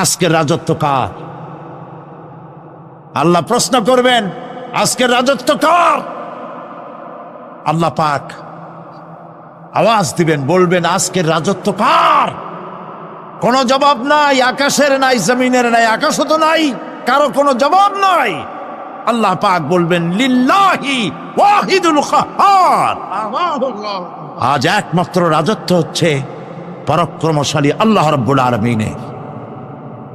আজকের রাজত্ব কার? আল্লাহ প্রশ্ন করবেন, আজকের রাজত্ব কার? আল্লাহ পাক আওয়াজ দিবেন, বলবেন, আজকের রাজত্ব কার? কোনো জবাব নাই, আকাশের নাই, জমিনের নাই, আকাশও তো নাই, কারও কোনো জবাব নাই। আল্লাহ পাক বলবেন আজ একমাত্র রাজত্ব হচ্ছে পরাক্রমশালী আল্লাহ রাব্বুল আলামিনের।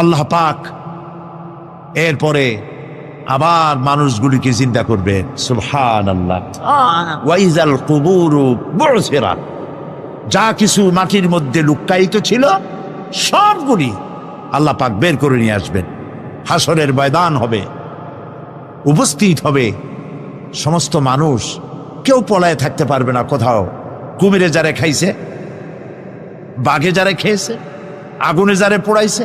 আল্লাহ পাক এরপরে আবার মানুষগুলিকে চিন্তা করবে। সুবহান আল্লাহ ওয়াইজাল কুবুরু বুরসিরাত যা কিছু মাটির মধ্যে লুক্কায়িত ছিল সবগুলি আল্লাহ পাক বের করে নিয়ে আসবেন। হাসরের ময়দান হবে উপস্থিত হবে সমস্ত মানুষ কেউ পলায় থাকতে পারবে না কোথাও। কুমিরে যারে খাইছে বাঘে যারে খেয়েছে আগুনে যারে পোড়াইছে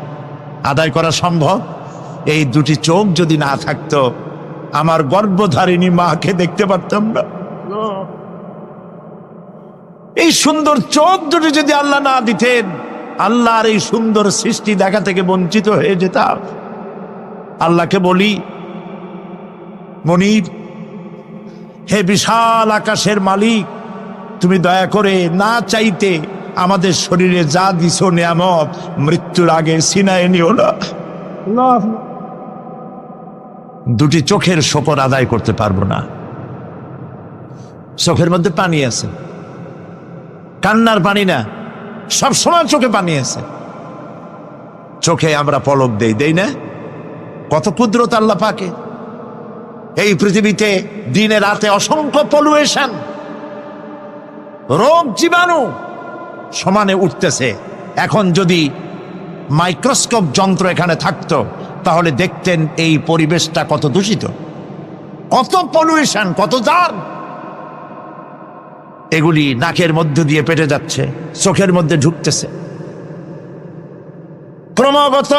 আদায় করা সম্ভব? এই দুটি চোখ যদি না থাকতো, আমার গর্ভধারিণী মাকে দেখতে পারতাম না। এই সুন্দর চোখ দুটি যদি আল্লাহ না দিতেন, আল্লাহর এই সুন্দর সৃষ্টি দেখা থেকে বঞ্চিত হয়ে যেতাম। আল্লাহকে বলি, মনির, হে বিশাল আকাশের মালিক, তুমি দয়া করে না চাইতে আমাদের শরীরে যা দিছ নিয়ামত মৃত্যুর আগে সিনায় নিও না। দুটি চোখের শকর আদায় করতে পারব না। চোখের মধ্যে পানি আছে। কান্নার পানি না সব সময় চোখে পানি আছে। চোখে আমরা পলক দেই দেই না? কত কুদরত আল্লাহ পাকে। এই পৃথিবীতে দিনে রাতে অসংখ্য পলুয়েশন। রোগ জীবাণু। সমানে উঠতেছে। এখন যদি মাইক্রোস্কোপ যন্ত্র এখানে থাকতো, তাহলে দেখতেন এই পরিবেশটা কত দূষিত। কত পলিউশন কত জার এগুলি নাকের মধ্য দিয়ে পেটে যাচ্ছে, চোখের মধ্যে ঢুকতেছে। ক্রমাগত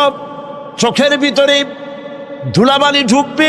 চোখের ভিতরে ধুলাবালি ঢুকবে